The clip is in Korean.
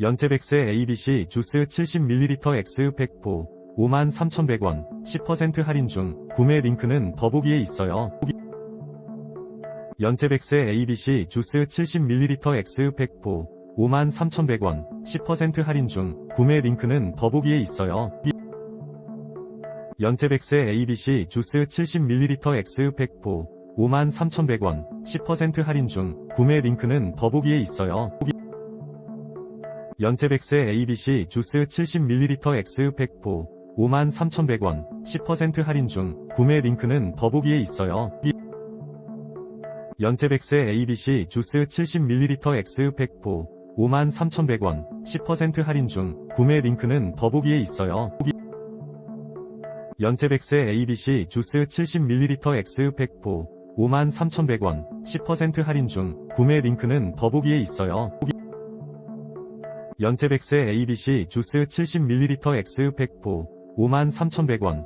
연세백세 ABC 주스 70ml X 100포 53,100원 10% 할인 중 구매 링크는 더보기에 있어요. 연세백세 ABC 주스 70ml X 100포 53,100원 10% 할인 중 구매 링크는 더보기에 있어요. 연세백세 ABC 주스 70ml X 100포 53,100원 10% 할인 중 구매 링크는 더보기에 있어요. 연세백세 ABC 주스 70ml X 100포 53,100원 10% 할인 중 구매 링크는 더보기에 있어요. 연세백세 ABC 주스 70ml X 100포 53,100원 10% 할인 중 구매 링크는 더보기에 있어요. 연세백세 ABC 주스 70ml X 100포 53,100원 10% 할인 중 구매 링크는 더보기에 있어요. 연세백세 ABC 주스 70ml X 100포 53,100원